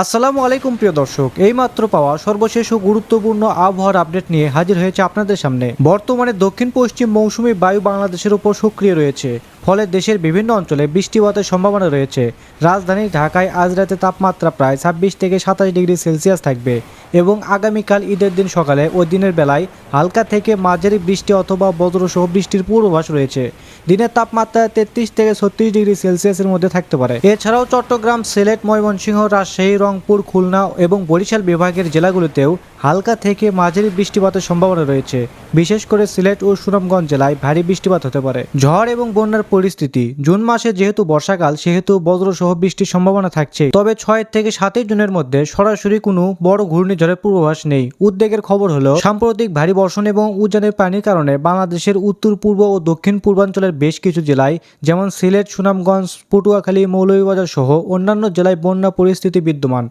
আসসালামু আলাইকুম, প্রিয় দর্শক। এইমাত্র পাওয়া সর্বশেষ ও গুরুত্বপূর্ণ আবহাওয়ার আপডেট নিয়ে হাজির হয়েছে আপনাদের সামনে। বর্তমানে দক্ষিণ পশ্চিম মৌসুমী বায়ু বাংলাদেশের উপর সক্রিয় রয়েছে। ফলে দেশের বিভিন্ন অঞ্চলে বৃষ্টিপাতের সম্ভাবনা রয়েছে। রাজধানী ঢাকায় আজ রাতে তাপমাত্রা প্রায় ছাব্বিশ থেকে সাতাশ ডিগ্রি সেলসিয়াস থাকবে এবং আগামীকাল ঈদের দিন সকালে ও দিনের বেলায় হালকা থেকে মাঝারি বৃষ্টি অথবা বজ্রসহ বৃষ্টির পূর্বাভাস রয়েছে। দিনের তাপমাত্রা তেত্রিশ থেকে ছত্রিশ ডিগ্রি সেলসিয়াসের মধ্যে থাকতে পারে। এছাড়াও চট্টগ্রাম, সিলেট, ময়মনসিংহ, রাজশাহী, রংপুর, খুলনা এবং বরিশাল বিভাগের জেলাগুলোতেও হালকা থেকে মাঝারি বৃষ্টিপাতের সম্ভাবনা রয়েছে। বিশেষ করে সিলেট ও সুনামগঞ্জ জেলায় ভারী বৃষ্টিপাত হতে পারে। ঝড় এবং বন্যার পরিস্থিতি। জুন মাসে যেহেতু বর্ষাকাল, সেহেতু বজ্রসহ বৃষ্টির সম্ভাবনা থাকছে। তবে ছয় থেকে সাতই জুনের মধ্যে সরাসরি কোনো বড় ঘূর্ণিঝড়ের পূর্বাভাস নেই। উদ্বেগের খবর হলো, সাম্প্রতিক ভারী বর্ষণ এবং উজানের পানির কারণে বাংলাদেশের উত্তর, পূর্ব ও দক্ষিণ পূর্বাঞ্চলের বেশ কিছু জেলায়, যেমন সিলেট, সুনামগঞ্জ, পটুয়াখালী, মৌলভীবাজার সহ অন্যান্য জেলায় বন্যা পরিস্থিতি বিদ্যমান।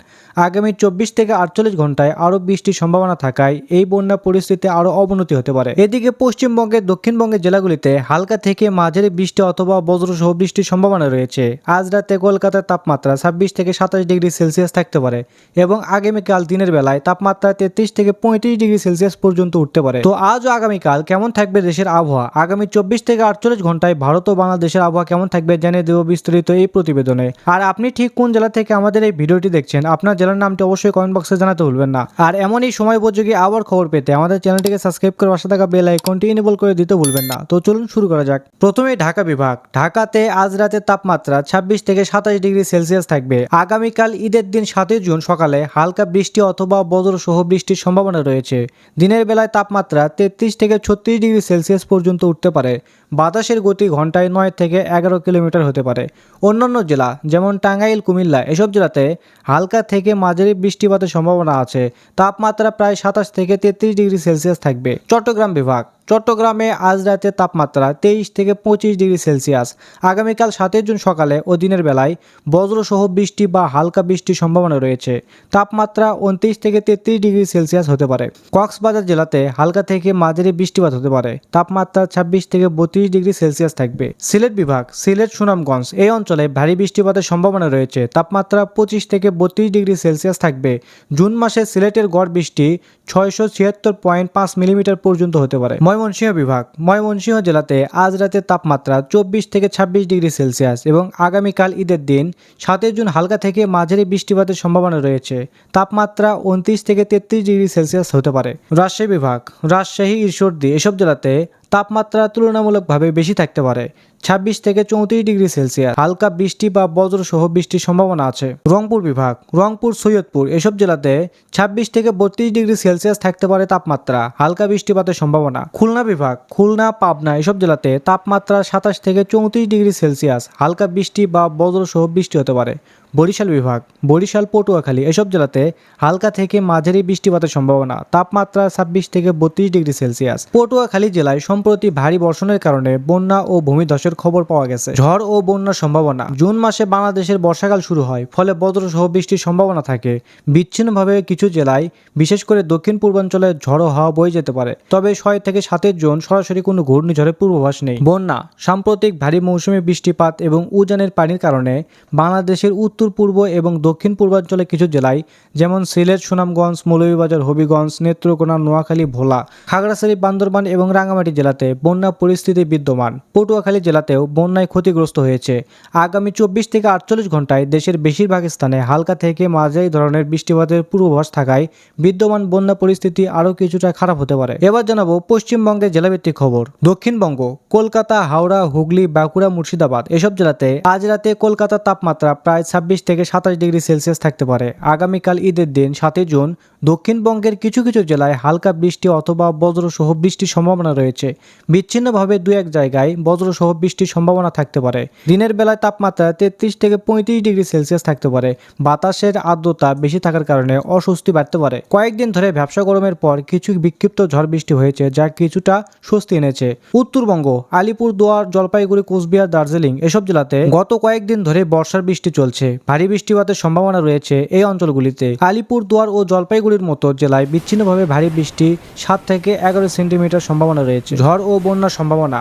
আগামী চব্বিশ থেকে আটচল্লিশ ঘন্টায় আরও বৃষ্টির সম্ভাবনা থাকায় এই বন্যা পরিস্থিতি আরও অবনতি হতে পারে। এদিকে পশ্চিমবঙ্গের দক্ষিণবঙ্গের জেলাগুলিতে হালকা থেকে মাঝারি বৃষ্টি অথবা বজ্রসহ বৃষ্টির সম্ভাবনা রয়েছে। আজ রাতে কলকাতার তাপমাত্রা ছাব্বিশ থেকে সাতাশ ডিগ্রি সেলসিয়াস থাকতে পারে এবং আগামীকাল দিনের বেলায় তাপমাত্রা তেত্রিশ থেকে পঁয়ত্রিশ ডিগ্রি সেলসিয়াস পর্যন্ত উঠতে পারে। তো আজ ও আগামীকাল কেমন থাকবে দেশের আবহাওয়া? আগামী চব্বিশ থেকে আটচল্লিশ ঘন্টায় ভারত ও বাংলাদেশের আবহাওয়া কেমন থাকবে জানিয়ে দেব বিস্তারিত এই প্রতিবেদনে। আর আপনি ঠিক কোন জেলা থেকে আমাদের এই ভিডিওটি দেখছেন, আপনার জেলার নামটি অবশ্যই কমেন্ট বক্সে জানাতে ভুলবেন না। আর এমনই সময় উপযোগী আবার খবর পেতে আমাদের চ্যানেলটিকে সাবস্ক্রাইব করে পাশে থাকা বেল আইকনটি এনেবল করে দিতে ভুলবেন না। তো চলুন শুরু করা যাক। প্রথমে ঢাকা বিভাগ। ঢাকাতে আজ রাতের তাপমাত্রা ছাব্বিশ থেকে সাতাশ ডিগ্রি সেলসিয়াস থাকবে। আগামীকাল ঈদের দিন সাতই জুন সকালে হালকা বৃষ্টি অথবা বজ্র সহ বৃষ্টির সম্ভাবনা রয়েছে। দিনের বেলায় তাপমাত্রা তেত্রিশ থেকে ছত্রিশ ডিগ্রি সেলসিয়াস পর্যন্ত উঠতে পারে। বাতাসের গতি ঘন্টায় নয় থেকে এগারো কিলোমিটার হতে পারে। অন্যান্য জেলা যেমন টাঙ্গাইল, কুমিল্লা এসব জেলাতে হালকা থেকে মাঝারি বৃষ্টিপাতের সম্ভাবনা আছে। তাপমাত্রা প্রায় সাতাশ থেকে তেত্রিশ ডিগ্রি সেলসিয়াস থাকবে। চট্টগ্রাম বিভাগ। চট্টগ্রামে আজ রাতে তাপমাত্রা তেইশ থেকে পঁচিশ ডিগ্রি সেলসিয়াস। আগামীকাল সাতই জুন সকালে ও দিনের বেলায় বজ্রসহ বৃষ্টি বা হালকা বৃষ্টির সম্ভাবনা রয়েছে। তাপমাত্রা উনত্রিশ থেকে তেত্রিশ ডিগ্রি সেলসিয়াস হতে পারে। কক্সবাজার জেলাতে হালকা থেকে মাঝারি বৃষ্টিপাত হতে পারে। তাপমাত্রা ছাব্বিশ থেকে বত্রিশ ডিগ্রি সেলসিয়াস থাকবে। সিলেট বিভাগ, সিলেট সুনামগঞ্জ এই অঞ্চলে ভারী বৃষ্টিপাতের সম্ভাবনা রয়েছে। তাপমাত্রা পঁচিশ থেকে বত্রিশ ডিগ্রি সেলসিয়াস থাকবে। জুন মাসে সিলেটের গড় বৃষ্টি ছয়শো ছিয়াত্তর পয়েন্ট পাঁচ মিলিমিটার পর্যন্ত হতে পারে। ময়মনসিংহ বিভাগ। ময়মনসিংহ জেলাতে আজ রাতের তাপমাত্রা চব্বিশ থেকে ছাব্বিশ ডিগ্রি সেলসিয়াস এবং আগামীকাল ঈদের দিন সাতের জুন হালকা থেকে মাঝারি বৃষ্টিপাতের সম্ভাবনা রয়েছে। তাপমাত্রা উনত্রিশ থেকে তেত্রিশ ডিগ্রি সেলসিয়াস হতে পারে। রাজশাহী বিভাগ। রাজশাহী, ঈশ্বরদী এসব জেলাতে তাপমাত্রা তুলনামূলকভাবে বেশি থাকতে পারে। ছাব্বিশ থেকে চৌত্রিশ ডিগ্রি সেলসিয়াস। হালকা বৃষ্টি বা বজ্রসহ বৃষ্টির সম্ভাবনা আছে। রংপুর বিভাগ। রংপুর, সৈয়দপুর এসব জেলাতে ছাব্বিশ থেকে বত্রিশ ডিগ্রি সেলসিয়াস থাকতে পারে তাপমাত্রা। হালকা বৃষ্টিপাতের সম্ভাবনা। খুলনা বিভাগ। খুলনা, পাবনা এসব জেলাতে তাপমাত্রা সাতাশ থেকে চৌত্রিশ ডিগ্রি সেলসিয়াস। হালকা বৃষ্টি বা বজ্রসহ বৃষ্টি হতে পারে। বরিশাল বিভাগ, বরিশাল, পটুয়াখালী এসব জেলাতে হালকা থেকে মাঝারি বৃষ্টিপাতের সম্ভাবনা। তাপমাত্রা ছাব্বিশ থেকে বত্রিশ ডিগ্রি সেলসিয়াস। পটুয়াখালী জেলায় সম্প্রতি ভারী বর্ষণের কারণে বন্যা ও ভূমিধসের খবর পাওয়া গেছে। ঝড় ও বন্যার সম্ভাবনা। জুন মাসে বাংলাদেশের বর্ষাকাল শুরু হয়, ফলে বজ্র সহ বৃষ্টির সম্ভাবনা থাকে। বিচ্ছিন্নভাবে কিছু জেলায়, বিশেষ করে দক্ষিণ পূর্বাঞ্চলে ঝড়ো হাওয়া বয়ে যেতে পারে। তবে ছয় থেকে সাতের জুন সরাসরি কোনো ঘূর্ণিঝড়ের পূর্বাভাস নেই। বন্যা, সাম্প্রতিক ভারী মৌসুমী বৃষ্টিপাত এবং উজানের পানির কারণে বাংলাদেশের উত্তর পূর্ব এবং দক্ষিণ পূর্বাঞ্চলের কিছু জেলায়, যেমন সিলেট, সুনামগঞ্জ, মৌলভীবাজার, হবিগঞ্জ, নেত্রকোনা, নোয়াখালী, ভোলা, খাগড়াছড়ি, বান্দরবান এবং রাঙ্গামাটি জেলাতে বন্যা পরিস্থিতি বিদ্যমান। পটুয়াখালী জেলাতেও বন্যায় ক্ষতিগ্রস্ত হয়েছে। আগামী চব্বিশ থেকে আটচল্লিশ ঘন্টায় দেশের বেশিরভাগ স্থানে হালকা থেকে মাঝারি ধরনের বৃষ্টিপাতের পূর্বাভাস থাকায় বিদ্যমান বন্যা পরিস্থিতি আরও কিছুটা খারাপ হতে পারে। এবার জানাব পশ্চিমবঙ্গের জেলাভিত্তিক খবর। দক্ষিণবঙ্গ, কলকাতা, হাওড়া, হুগলি, বাঁকুড়া, মুর্শিদাবাদ এসব জেলাতে আজ রাতে কলকাতার তাপমাত্রা প্রায় ছাব্বিশ থেকে সাতাশ ডিগ্রি সেলসিয়াস থাকতে পারে। আগামীকাল ঈদের দিন, সাতই জুন, দক্ষিণবঙ্গের কিছু কিছু জেলায় হালকা বৃষ্টি অথবা বজ্রসহ বৃষ্টির সম্ভাবনা রয়েছে। বিচ্ছিন্নভাবে দু এক জায়গায় বজ্রসহ বৃষ্টির সম্ভাবনা থাকতে পারে। দিনের বেলায় তাপমাত্রা তেত্রিশ থেকে পঁয়ত্রিশ ডিগ্রি সেলসিয়াস থাকতে পারে। বাতাসের আর্দ্রতা বেশি থাকার কারণে অস্বস্তি বাড়তে পারে। কয়েকদিন ধরে ব্যবসা গরমের পর কিছু বিক্ষিপ্ত ঝড় বৃষ্টি হয়েছে, যা কিছুটা স্বস্তি এনেছে। উত্তরবঙ্গ আলিপুর দুয়ার জলপাইগুড়ি, কোচবিহার, দার্জিলিং এসব জেলাতে গত কয়েকদিন ধরে বর্ষার বৃষ্টি চলছে। ভারী বৃষ্টিপাতের সম্ভাবনা রয়েছে এই অঞ্চলগুলিতে। আলিপুর দুয়ার ও জলপাইগুড়ির মতো জেলায় বিচ্ছিন্নভাবে ভারী বৃষ্টি সাত থেকে এগারো সেন্টিমিটার সম্ভাবনা রয়েছে। ঝড় ও বন্যার সম্ভাবনা।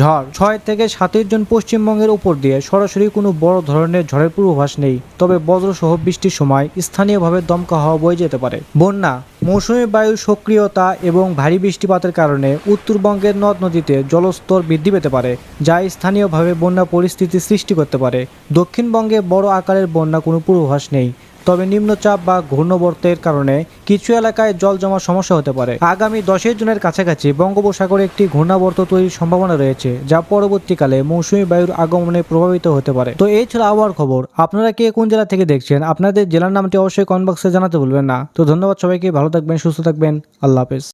ঝড় ছয় থেকে সাতের জন পশ্চিমবঙ্গের উপর দিয়ে সরাসরি কোনো বড় ধরনের ঝড়ের পূর্বাভাস নেই। তবে বজ্রসহ বৃষ্টির সময় স্থানীয়ভাবে দমকা হওয়া বয়ে যেতে পারে। বন্যা মৌসুমী বায়ুর সক্রিয়তা এবং ভারী বৃষ্টিপাতের কারণে উত্তরবঙ্গের নদ নদীতে জলস্তর বৃদ্ধি পেতে পারে, যা স্থানীয়ভাবে বন্যা পরিস্থিতি সৃষ্টি করতে পারে। দক্ষিণবঙ্গে বড় আকারের বন্যা কোনো পূর্বাভাস নেই। তবে নিম্নচাপ বা ঘূর্ণবর্তের কারণে কিছু এলাকায় জল জমার সমস্যা হতে পারে। আগামী দশই জুনের কাছাকাছি বঙ্গোপসাগরে একটি ঘূর্ণাবর্ত তৈরির সম্ভাবনা রয়েছে, যা পরবর্তীকালে মৌসুমী বায়ুর আগমনে প্রভাবিত হতে পারে। তো এই ছিল আবহাওয়ার খবর। আপনারা কে কোন জেলা থেকে দেখছেন, আপনাদের জেলার নামটি অবশ্যই কমেন্ট বক্সে জানাতে ভুলবেন না। তো ধন্যবাদ সবাইকে, ভালো থাকবেন, সুস্থ থাকবেন, আল্লাহ হাফেজ।